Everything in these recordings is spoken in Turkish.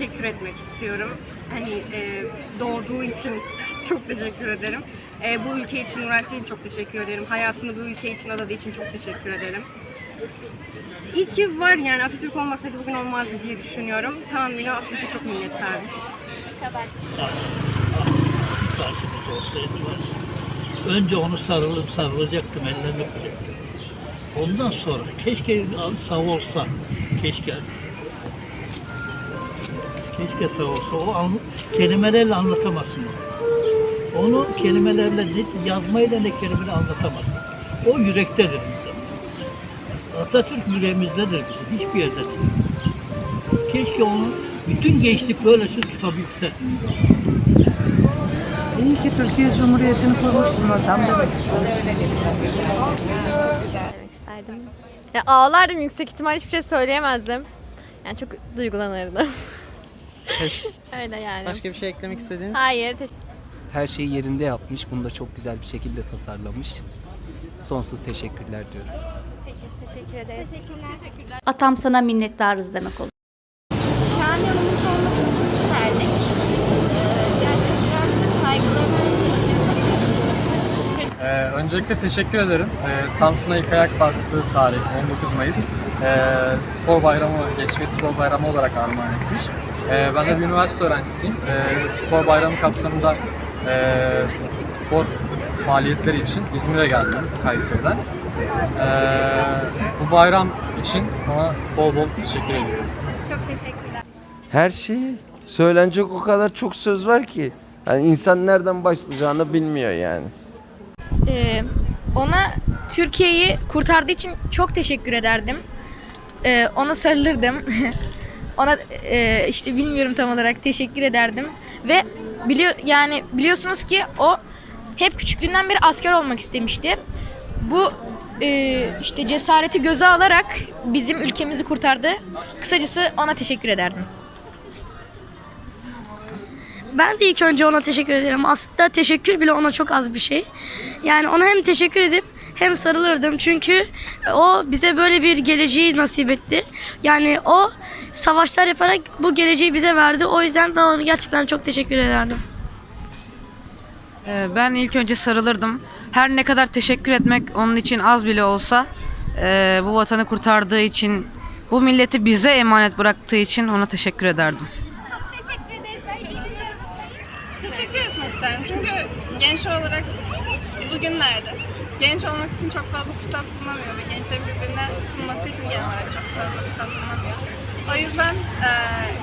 teşekkür etmek istiyorum. Hani e, doğduğu için çok teşekkür ederim. E, bu ülke için uğraştığı için çok teşekkür ederim. Hayatını bu ülke için adadığı için çok teşekkür ederim. İyi ki var yani Atatürk olmasaydı bugün olmazdı diye düşünüyorum. Tamamıyla Atatürk'e çok minnettarım. önce onu sarılıp sarılacaktım, ellerini öpecektim. Ondan sonra keşke sağ olsa, keşke keşke sağ olsa. O an, kelimelerle anlatamazsın onu. Onu kelimelerle, ne- yazmayla ne kelimeyle anlatamazsın. O yürektedir insan. Atatürk yüreğimizdedir bizim, hiçbir yerde değil. Keşke onu bütün gençlik böylesi tutabilse. İyi ki Türkiye Cumhuriyeti'ni kurmuşsun adam demek istedim. demek isterdim. Ya ağlardım yüksek ihtimal hiçbir şey söyleyemezdim. Yani çok duygulanırdım. Öyle yani. Başka bir şey eklemek istediğiniz? Hayır, Her şeyi yerinde yapmış. Bunu da çok güzel bir şekilde tasarlamış. Sonsuz teşekkürler diyorum. teşekkür ederiz. Atam sana minnettarız demek olur. Şu an yanımızda olmasını çok isterdik. Ee, Gerçekten saygılarımı Ee, öncelikle teşekkür ederim. Ee, Samsun'a ilk ayak bastığı tarih 19 Mayıs. Ee, spor bayramı, geçmiş spor bayramı olarak armağan etmiş. Ee, ben de bir üniversite öğrencisiyim. Ee, spor bayramı kapsamında ee, spor faaliyetleri için İzmir'e geldim Kayseri'den. Ee, bu bayram için ona bol bol teşekkür ediyorum. Çok teşekkürler. Her şeyi söylenecek o kadar çok söz var ki. Yani insan nereden başlayacağını bilmiyor yani. Ee, ona Türkiye'yi kurtardığı için çok teşekkür ederdim. Ee, ona sarılırdım. ona e, işte bilmiyorum tam olarak teşekkür ederdim ve biliyor yani biliyorsunuz ki o hep küçüklüğünden beri asker olmak istemişti. Bu e, işte cesareti göze alarak bizim ülkemizi kurtardı. Kısacası ona teşekkür ederdim. Ben de ilk önce ona teşekkür ederim. Aslında teşekkür bile ona çok az bir şey. Yani ona hem teşekkür edip hem sarılırdım. Çünkü o bize böyle bir geleceği nasip etti. Yani o savaşlar yaparak bu geleceği bize verdi. O yüzden ben ona gerçekten çok teşekkür ederdim. Ee, Ben ilk önce sarılırdım. Her ne kadar teşekkür etmek onun için az bile olsa e, bu vatanı kurtardığı için, bu milleti bize emanet bıraktığı için ona teşekkür ederdim. Teşekkür etmek isterim çünkü genç olarak bugünlerde genç olmak için çok fazla fırsat bulunamıyor ve gençlerin birbirine tutunması için genel olarak çok fazla fırsat bulunamıyor. O yüzden e,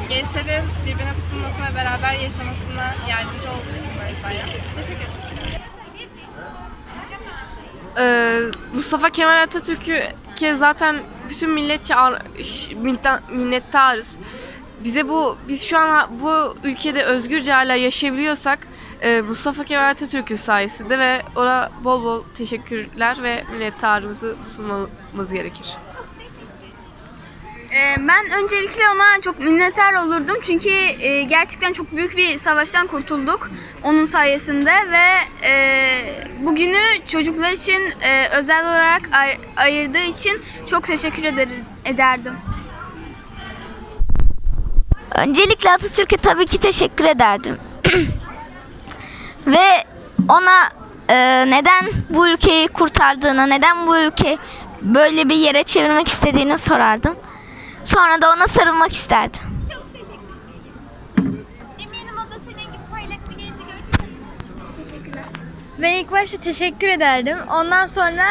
gençlerin birbirine tutunmasına beraber yaşamasına yardımcı olduğu için böyle bir. Teşekkür ederim. Ee, Mustafa Kemal Atatürk'e zaten bütün milletçe minnettarız. Bize bu biz şu an bu ülkede özgürce hala yaşayabiliyorsak e, Mustafa Kemal Atatürk'ün sayesinde ve ona bol bol teşekkürler ve minnettarımızı sunmamız gerekir. Ee, Ben öncelikle ona çok minnettar olurdum çünkü e, gerçekten çok büyük bir savaştan kurtulduk onun sayesinde ve e, bugünü çocuklar için e, özel olarak ay- ayırdığı için çok teşekkür eder- ederdim. Öncelikle Atatürk'e tabii ki teşekkür ederdim. Ve ona e, neden bu ülkeyi kurtardığını, neden bu ülke böyle bir yere çevirmek istediğini sorardım. Sonra da ona sarılmak isterdim. Ben ilk başta teşekkür ederdim. Ondan sonra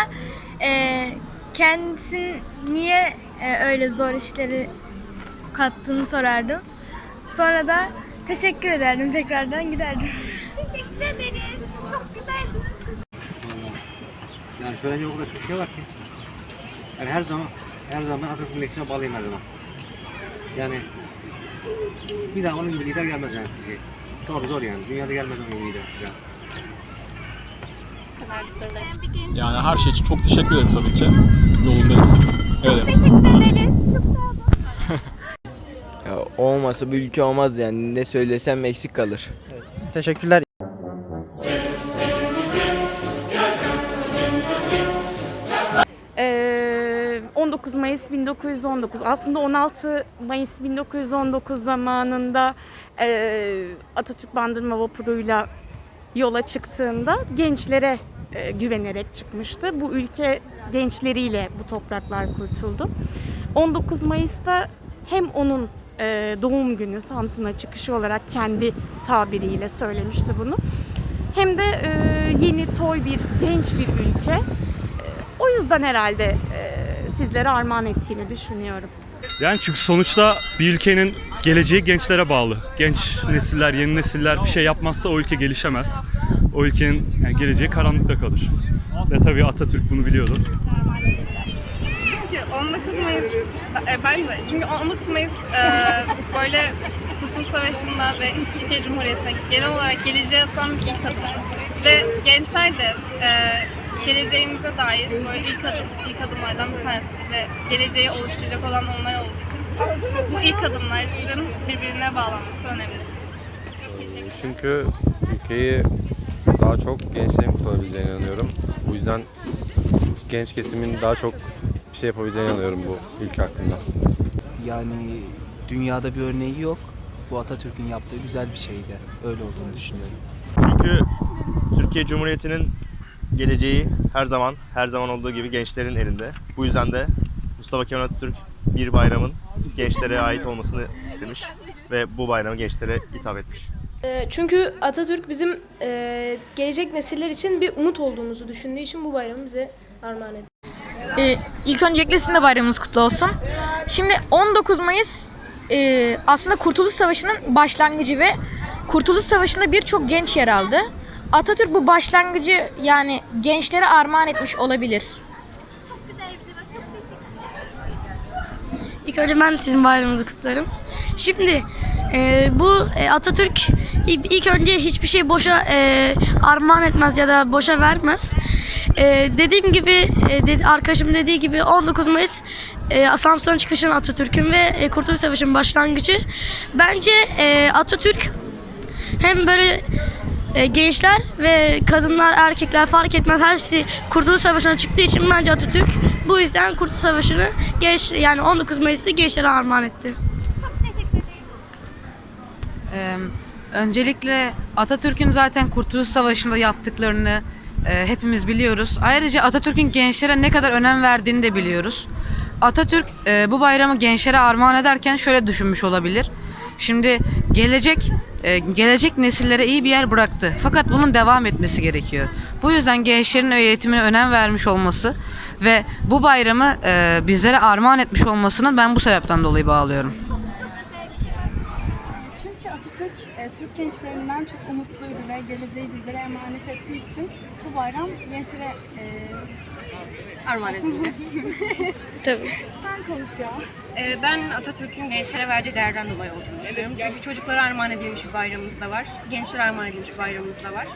e, kendisinin niye e, öyle zor işleri kattığını sorardım. Sonra da teşekkür ederdim. Tekrardan giderdim. Teşekkür ederiz. Çok güzeldi. Yani söylenecek o kadar çok şey var ki. Yani her zaman her zaman Atatürk milletine bağlıyım her zaman. Yani bir daha onun gibi lider gelmez yani. Zor zor yani. Dünyada gelmez onun gibi lider. Yani. Yani her şey için çok teşekkür ederim tabii ki. Yolundayız. Öyle. Teşekkür ederiz. Çok Ya olmasa bir ülke olmaz yani. Ne söylesem eksik kalır. Teşekkürler. Mayıs 1919 aslında 16 Mayıs 1919 zamanında e, Atatürk Bandırma Vapuru'yla yola çıktığında gençlere e, güvenerek çıkmıştı. Bu ülke gençleriyle bu topraklar kurtuldu. 19 Mayıs'ta hem onun e, doğum günü Samsun'a çıkışı olarak kendi tabiriyle söylemişti bunu. Hem de e, yeni toy bir genç bir ülke. E, o yüzden herhalde e, sizlere armağan ettiğini düşünüyorum. Yani çünkü sonuçta bir ülkenin geleceği gençlere bağlı. Genç nesiller, yeni nesiller bir şey yapmazsa o ülke gelişemez. O ülkenin yani geleceği karanlıkta kalır. Ve tabii Atatürk bunu biliyordu. Çünkü 19 Mayıs e, bence çünkü 19 Mayıs e, böyle Kurtuluş Savaşı'nda ve işte Türkiye Cumhuriyeti'ne genel olarak geleceğe atan bir ilk adım. Ve gençler de e, geleceğimize dair böyle ilk adım, ilk adımlardan bir tanesi ve geleceği oluşturacak olan onlar olduğu için bu ilk adımların birbirine bağlanması önemli. Çünkü ülkeyi daha çok gençlerin kurtarabileceğine inanıyorum. Bu yüzden genç kesimin daha çok bir şey yapabileceğine inanıyorum bu ülke hakkında. Yani dünyada bir örneği yok. Bu Atatürk'ün yaptığı güzel bir şeydi. Öyle olduğunu düşünüyorum. Çünkü Türkiye Cumhuriyeti'nin geleceği her zaman, her zaman olduğu gibi gençlerin elinde. Bu yüzden de Mustafa Kemal Atatürk bir bayramın gençlere ait olmasını istemiş ve bu bayramı gençlere hitap etmiş. Çünkü Atatürk bizim e, gelecek nesiller için bir umut olduğumuzu düşündüğü için bu bayramı bize armağan etti. Ee, ilk öncelikle sizin de bayramınız kutlu olsun. Şimdi 19 Mayıs e, aslında Kurtuluş Savaşı'nın başlangıcı ve Kurtuluş Savaşı'nda birçok genç yer aldı. Atatürk bu başlangıcı yani gençlere armağan etmiş olabilir. İlk önce ben sizin bayramınızı kutlarım. Şimdi e, bu e, Atatürk ilk ilk önce hiçbir şey boşa e, armağan etmez ya da boşa vermez. E, dediğim gibi, e, dedi, arkadaşım dediği gibi 19 Mayıs e, Samsun'a çıkışın Atatürk'ün ve e, Kurtuluş Savaşı'nın başlangıcı. Bence e, Atatürk hem böyle e, gençler ve kadınlar, erkekler fark etmez hepsi Kurtuluş Savaşı'na çıktığı için bence Atatürk bu yüzden Kurtuluş Savaşı'nı genç yani 19 Mayıs'ı gençlere armağan etti. Ee, öncelikle Atatürk'ün zaten Kurtuluş Savaşı'nda yaptıklarını e, hepimiz biliyoruz. Ayrıca Atatürk'ün gençlere ne kadar önem verdiğini de biliyoruz. Atatürk e, bu bayramı gençlere armağan ederken şöyle düşünmüş olabilir. Şimdi gelecek e, gelecek nesillere iyi bir yer bıraktı. Fakat bunun devam etmesi gerekiyor. Bu yüzden gençlerin eğitimine önem vermiş olması ve bu bayramı e, bizlere armağan etmiş olmasını ben bu sebepten dolayı bağlıyorum. Çünkü Atatürk e, Türk gençlerinden çok umutluydu ve geleceği bizlere emanet ettiği için bu bayram gençlere e, armağan edildi. Tabii. Sen konuş ya. Ee, ben Atatürk'ün gençlere verdiği değerden dolayı olduğunu düşünüyorum. Çünkü çocuklara armağan edilmiş bir bayramımız da var. Gençlere armağan edilmiş bir bayramımız da var.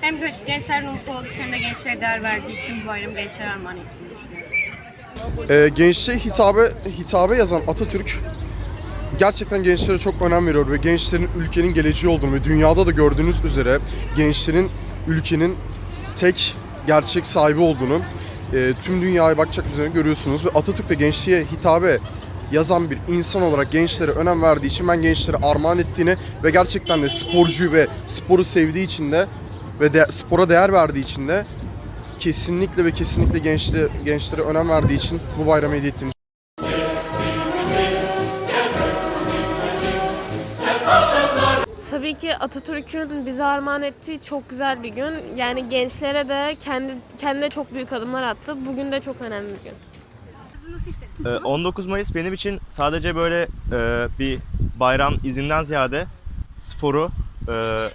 Hem genç- gençlerin mutlu olduğu için hem de gençlere değer verdiği için bu bayramı gençlere armağan ettiğini düşünüyorum. Ee, gençliğe hitabe, hitabe yazan Atatürk gerçekten gençlere çok önem veriyor ve gençlerin ülkenin geleceği olduğunu ve dünyada da gördüğünüz üzere gençlerin ülkenin tek gerçek sahibi olduğunu e, tüm dünyaya bakacak üzere görüyorsunuz ve Atatürk de gençliğe hitabe yazan bir insan olarak gençlere önem verdiği için ben gençlere armağan ettiğini ve gerçekten de sporcuyu ve sporu sevdiği için de ve de, spora değer verdiği için de kesinlikle ve kesinlikle gençlere, gençlere önem verdiği için bu bayramı hediye ettiğini Atatürk'ün bize armağan ettiği çok güzel bir gün. Yani gençlere de kendi kendine çok büyük adımlar attı. Bugün de çok önemli bir gün. 19 Ee, Mayıs benim için sadece böyle e, bir bayram izinden ziyade sporu, e,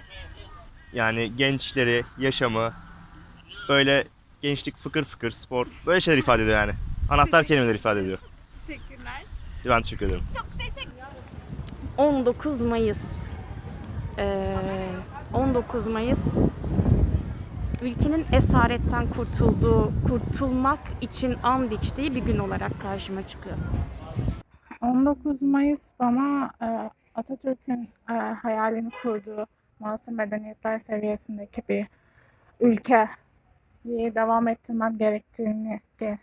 yani gençleri, yaşamı, böyle gençlik fıkır fıkır spor böyle şeyler ifade ediyor yani. Anahtar kelimeler ifade ediyor. Teşekkürler. Ben teşekkür ederim. 19 Mayıs. Ee, 19 Mayıs ülkenin esaretten kurtulduğu, kurtulmak için and içtiği bir gün olarak karşıma çıkıyor. 19 Mayıs bana e, Atatürk'ün e, hayalini kurduğu masum medeniyetler seviyesindeki bir ülkeyi devam ettirmem gerektiğini de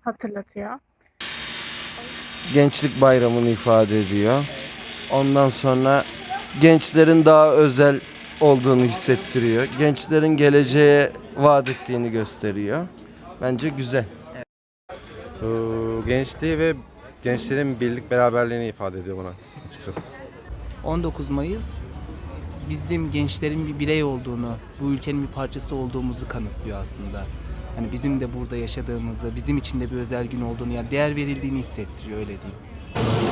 hatırlatıyor. gençlik bayramını ifade ediyor. Ondan sonra gençlerin daha özel olduğunu hissettiriyor. Gençlerin geleceğe vaat ettiğini gösteriyor. Bence güzel. Ee, gençliği ve gençlerin birlik beraberliğini ifade ediyor bana açıkçası. 19 Mayıs bizim gençlerin bir birey olduğunu, bu ülkenin bir parçası olduğumuzu kanıtlıyor aslında. Hani bizim de burada yaşadığımızı, bizim için de bir özel gün olduğunu, yani değer verildiğini hissettiriyor öyle diyeyim.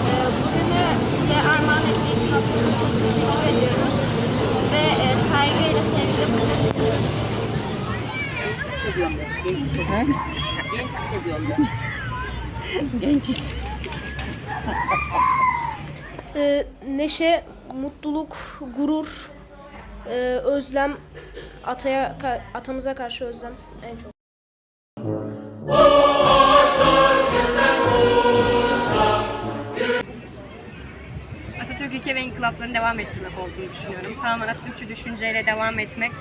Bize armağan ettiği için Atatürk'e çok teşekkür ediyoruz. Ve e, saygıyla, sevgiyle kutluyoruz. Genç hissediyorum de. Genç hissediyorum. Genç hissediyorum de. Genç hissediyorum. Ee, neşe, mutluluk, gurur, e, özlem, ataya atamıza karşı özlem en çok. İnkılaplarını devam ettirmek olduğunu düşünüyorum. Tamamen Atatürkçü düşünceyle devam etmek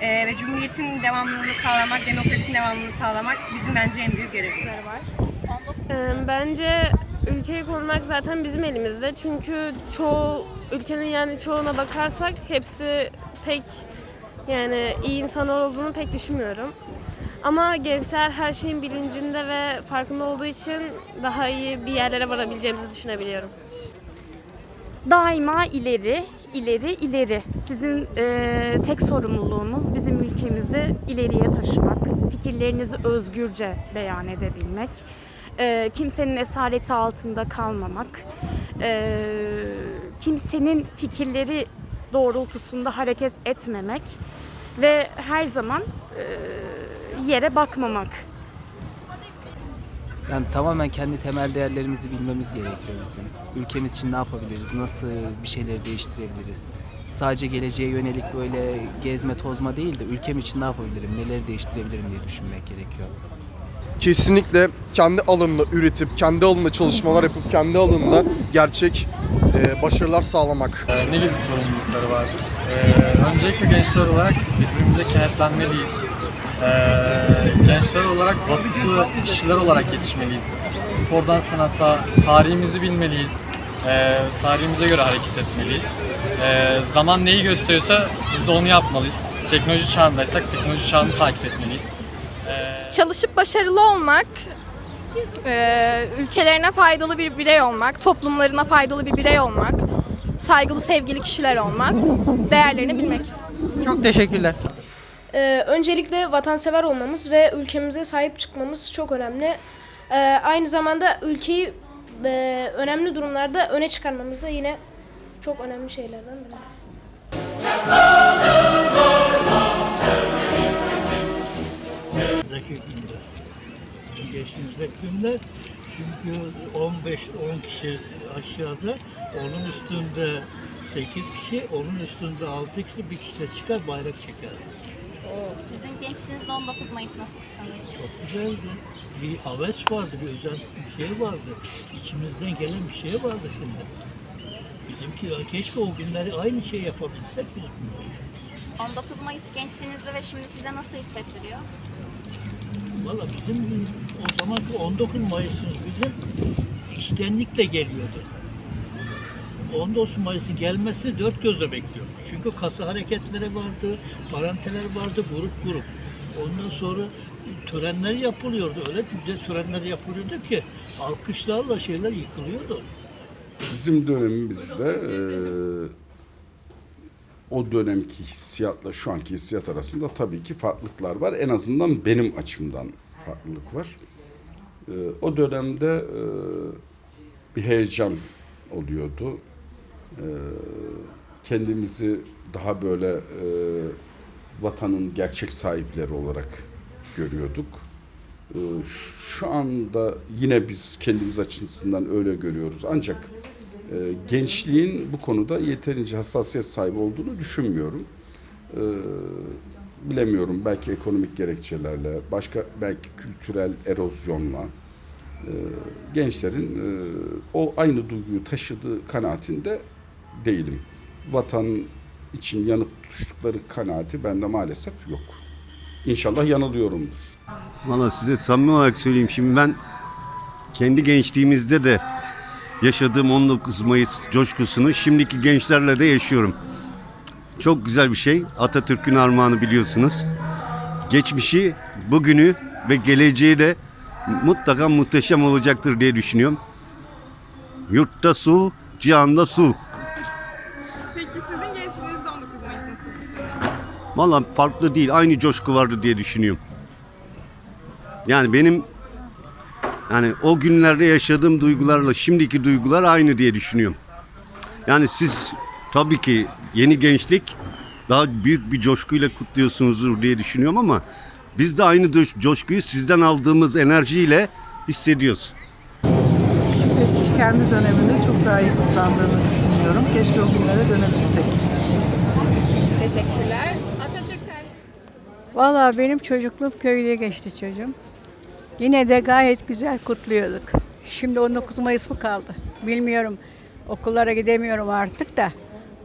e, ve Cumhuriyet'in devamlılığını sağlamak, demokrasinin devamlılığını sağlamak bizim bence en büyük görevimiz. var. Bence ülkeyi korumak zaten bizim elimizde. Çünkü çoğu ülkenin yani çoğuna bakarsak hepsi pek yani iyi insanlar olduğunu pek düşünmüyorum. Ama gençler her şeyin bilincinde ve farkında olduğu için daha iyi bir yerlere varabileceğimizi düşünebiliyorum. Daima ileri, ileri, ileri. Sizin e, tek sorumluluğunuz bizim ülkemizi ileriye taşımak, fikirlerinizi özgürce beyan edebilmek, e, kimsenin esareti altında kalmamak, e, kimsenin fikirleri doğrultusunda hareket etmemek ve her zaman e, yere bakmamak. Yani tamamen kendi temel değerlerimizi bilmemiz gerekiyor bizim. Ülkemiz için ne yapabiliriz, nasıl bir şeyleri değiştirebiliriz? Sadece geleceğe yönelik böyle gezme tozma değil de ülkem için ne yapabilirim, neleri değiştirebilirim diye düşünmek gerekiyor. Kesinlikle kendi alanında üretip, kendi alanında çalışmalar yapıp, kendi alanında gerçek e, başarılar sağlamak. ne gibi sorumlulukları vardır? Ee, öncelikle gençler olarak birbirimize kenetlenmeliyiz. Ee, gençler olarak vasıflı kişiler olarak yetişmeliyiz. Spordan sanata, tarihimizi bilmeliyiz. Ee, tarihimize göre hareket etmeliyiz. Ee, zaman neyi gösteriyorsa biz de onu yapmalıyız. Teknoloji çağındaysak teknoloji çağını takip etmeliyiz. Ee, Çalışıp başarılı olmak, e, ülkelerine faydalı bir birey olmak, toplumlarına faydalı bir birey olmak, saygılı sevgili kişiler olmak, değerlerini bilmek. Çok teşekkürler. Ee, öncelikle vatansever olmamız ve ülkemize sahip çıkmamız çok önemli. Ee, aynı zamanda ülkeyi e, önemli durumlarda öne çıkarmamız da yine çok önemli şeylerden biri. Zeki günler. Günler çünkü 15-10 kişi aşağıda, onun üstünde 8 kişi, onun üstünde 6 kişi, bir kişi de çıkar bayrak çeker. Sizin gençliğinizde 19 Mayıs nasıl kutlanıyor? Çok güzeldi. Bir haves vardı, bir özel bir şey vardı. İçimizden gelen bir şey vardı şimdi. Bizimki keşke o günleri aynı şey yapabilsek biz. 19 Mayıs gençliğinizde ve şimdi size nasıl hissettiriyor? Valla bizim o zamanki 19 Mayıs'ımız bizim içtenlikle geliyordu. 19 Mayıs'ın gelmesi dört gözle bekliyorduk. Çünkü kasa hareketleri vardı, paranteler vardı, grup grup. Ondan sonra törenler yapılıyordu. Öyle güzel törenler yapılıyordu ki alkışlarla şeyler yıkılıyordu. Bizim dönemimizde eee, o dönemki hissiyatla şu anki hissiyat arasında tabii ki farklılıklar var. En azından benim açımdan farklılık var. Eee, o dönemde eee, bir heyecan oluyordu. Eee, kendimizi daha böyle eee, vatanın gerçek sahipleri olarak görüyorduk. Eee, Şu anda yine biz kendimiz açısından öyle görüyoruz. Ancak e, gençliğin bu konuda yeterince hassasiyet sahibi olduğunu düşünmüyorum. E, bilemiyorum belki ekonomik gerekçelerle, başka belki kültürel erozyonla e, gençlerin e, o aynı duyguyu taşıdığı kanaatinde değilim. Vatan için yanıp tutuştukları kanaati bende maalesef yok. İnşallah yanılıyorumdur. Valla size samimi olarak söyleyeyim şimdi ben kendi gençliğimizde de yaşadığım 19 Mayıs coşkusunu şimdiki gençlerle de yaşıyorum. Çok güzel bir şey. Atatürk'ün armağanı biliyorsunuz. Geçmişi, bugünü ve geleceği de mutlaka muhteşem olacaktır diye düşünüyorum. Yurtta su, cihanda su. Valla farklı değil. Aynı coşku vardı diye düşünüyorum. Yani benim yani o günlerde yaşadığım duygularla şimdiki duygular aynı diye düşünüyorum. Yani siz tabii ki yeni gençlik daha büyük bir coşkuyla kutluyorsunuzdur diye düşünüyorum ama biz de aynı coş- coşkuyu sizden aldığımız enerjiyle hissediyoruz. Şüphesiz kendi döneminde çok daha iyi kutlandığını düşünüyorum. Keşke o günlere dönebilsek. Teşekkürler. Valla benim çocukluğum köyde geçti çocuğum. Yine de gayet güzel kutluyorduk. Şimdi 19 Mayıs mı kaldı? Bilmiyorum. Okullara gidemiyorum artık da.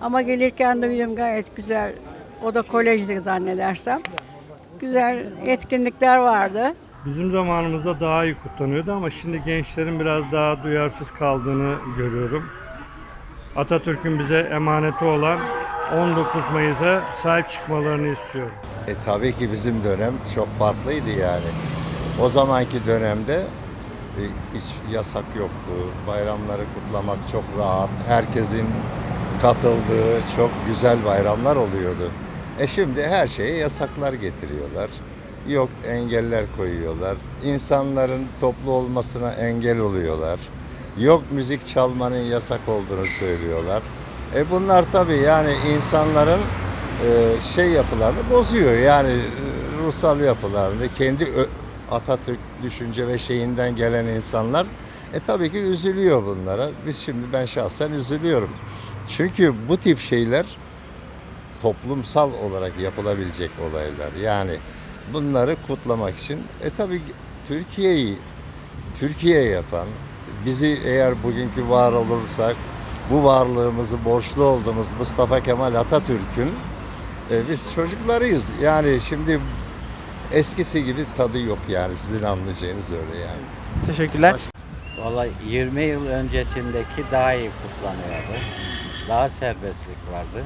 Ama gelirken duydum gayet güzel. O da kolejdi zannedersem. Güzel etkinlikler vardı. Bizim zamanımızda daha iyi kutlanıyordu ama şimdi gençlerin biraz daha duyarsız kaldığını görüyorum. Atatürk'ün bize emaneti olan 19 Mayıs'a sahip çıkmalarını istiyorum. E tabii ki bizim dönem çok farklıydı yani. O zamanki dönemde e, hiç yasak yoktu. Bayramları kutlamak çok rahat. Herkesin katıldığı çok güzel bayramlar oluyordu. E şimdi her şeye yasaklar getiriyorlar. Yok engeller koyuyorlar. İnsanların toplu olmasına engel oluyorlar. Yok müzik çalmanın yasak olduğunu söylüyorlar. E bunlar tabii yani insanların şey yapılarını bozuyor. Yani e, ruhsal yapılarını kendi Atatürk düşünce ve şeyinden gelen insanlar e tabii ki üzülüyor bunlara. Biz şimdi ben şahsen üzülüyorum. Çünkü bu tip şeyler toplumsal olarak yapılabilecek olaylar. Yani bunları kutlamak için e tabii ki Türkiye'yi Türkiye yapan bizi eğer bugünkü var olursak bu varlığımızı borçlu olduğumuz Mustafa Kemal Atatürk'ün e, biz çocuklarıyız. Yani şimdi eskisi gibi tadı yok yani sizin anlayacağınız öyle yani. Teşekkürler. Vallahi 20 yıl öncesindeki daha iyi kutlanıyordu. Daha serbestlik vardı.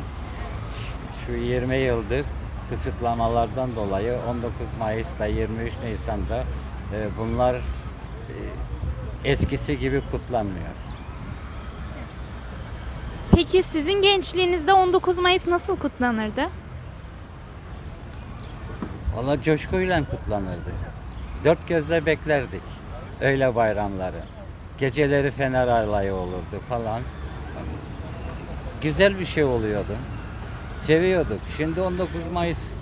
Şu 20 yıldır kısıtlamalardan dolayı 19 Mayıs'ta 23 Nisan'da e, bunlar e, eskisi gibi kutlanmıyor. Peki sizin gençliğinizde 19 Mayıs nasıl kutlanırdı? Valla coşkuyla kutlanırdı. Dört gözle beklerdik öyle bayramları. Geceleri fener alayı olurdu falan. Güzel bir şey oluyordu. Seviyorduk. Şimdi 19 Mayıs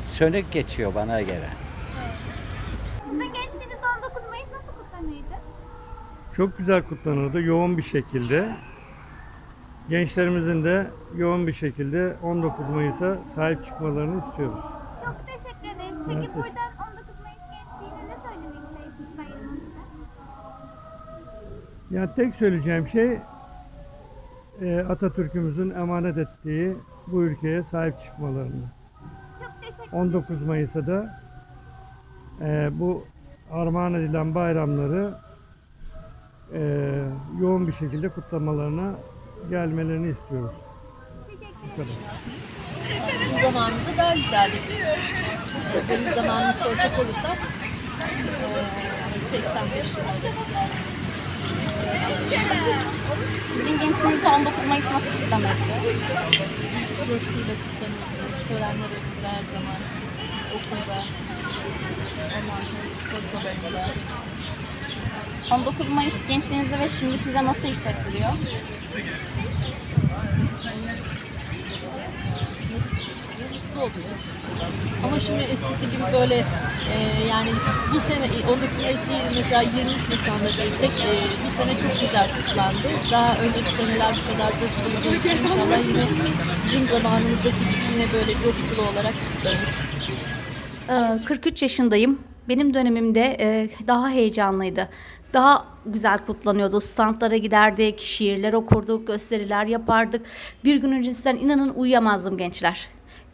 sönük geçiyor bana göre. Sizin gençliğinizde 19 Mayıs nasıl kutlanıyordu? Çok güzel kutlanırdı yoğun bir şekilde. Gençlerimizin de yoğun bir şekilde 19 Mayıs'a sahip çıkmalarını istiyoruz. Teşekkür ederiz. Evet. Peki buradan 19 Mayıs gençliğine ne söylemek istersiniz bayramınızda? Yani tek söyleyeceğim şey e, Atatürk'ümüzün emanet ettiği bu ülkeye sahip çıkmalarını. Çok teşekkür 19 Mayıs'ta da e, bu armağan edilen bayramları e, yoğun bir şekilde kutlamalarına gelmelerini istiyoruz. Bu kadar. Bizim zamanımızda daha güzeldi. Ee, Benim zamanımı soracak olursak eee, 85 yıl. Sizin gençliğinizde 19 Mayıs nasıl kutlanırdı? Coşkuyla kutlanırdı. Törenler olurdu her zaman. Okulda. Ondan sonra spor salonunda. 19 Mayıs gençliğinizde ve şimdi size nasıl hissettiriyor? Mutlu oluyor. Ama şimdi eskisi gibi böyle e, yani bu sene 19 Mayıs değil mesela 23 Nisan'da değilsek e, bu sene çok güzel kutlandı. Daha önceki seneler bu kadar coşkulu değil. İnşallah yine bizim zamanımızdaki gibi yine böyle coşkulu olarak kutlanır. Ee, 43 yaşındayım. Benim dönemimde e, daha heyecanlıydı. Daha güzel kutlanıyordu. Standlara giderdik, şiirler okurduk, gösteriler yapardık. Bir gün öncesinden inanın uyuyamazdım gençler.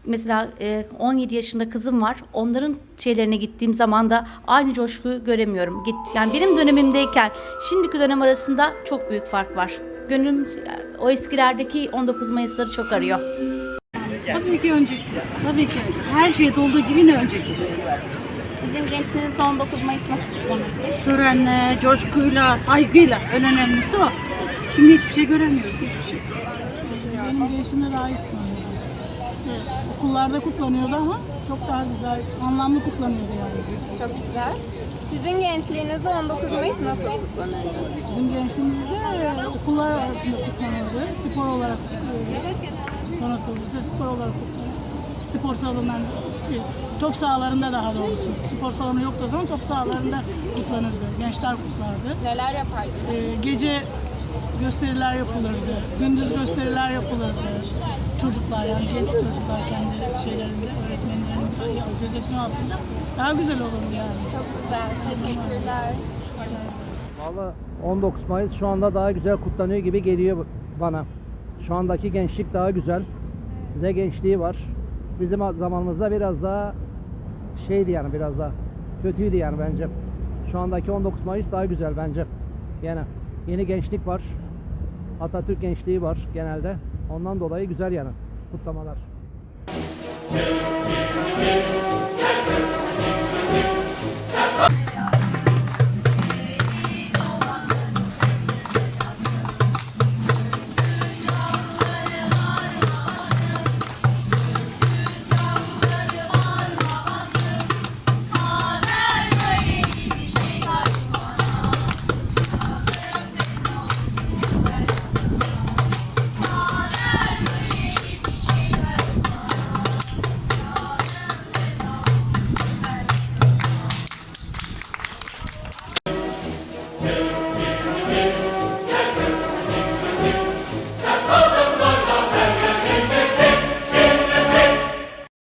Mesela e, 17 yaşında kızım var. Onların şeylerine gittiğim zaman da aynı coşkuyu göremiyorum. Git, yani benim dönemimdeyken şimdiki dönem arasında çok büyük fark var. Gönlüm o eskilerdeki 19 Mayıs'ları çok arıyor. Tabii ki önceki. Tabii ki önceki. Her şeyde olduğu gibi ne önceki. Sizin gençliğinizde 19 Mayıs nasıl kutlanırdı? Törenle, coşkuyla, saygıyla. En önemlisi o. Şimdi hiçbir şey göremiyoruz. Hiçbir şey. Benim iyi kutlanıyordu. Evet, okullarda kutlanıyordu ama çok daha güzel, anlamlı kutlanıyordu yani. Çok güzel. Sizin gençliğinizde 19 Mayıs nasıl kutlanırdı? Bizim gençliğimizde okullar arasında kutlanırdı. Spor olarak e, tanıtıldı. Spor olarak kutlanırdı. Spor salonlarında, şey, top sahalarında daha doğrusu. Spor salonu yoktu o zaman top sahalarında kutlanırdı. Gençler kutlardı. Neler yapardınız? E, gece gösteriler yapılırdı. Gündüz gösteriler yapılırdı. Çocuklar yani genç çocuklar kendi şeylerinde, öğretmenlerin gözetimi altında daha güzel olurdu yani. Çok güzel. Teşekkürler. Valla 19 Mayıs şu anda daha güzel kutlanıyor gibi geliyor bana. Şu andaki gençlik daha güzel. Bize gençliği var. Bizim zamanımızda biraz daha şeydi yani biraz daha kötüydü yani bence. Şu andaki 19 Mayıs daha güzel bence. Yani yeni gençlik var. Atatürk gençliği var genelde. Ondan dolayı güzel yani kutlamalar. Sevsin.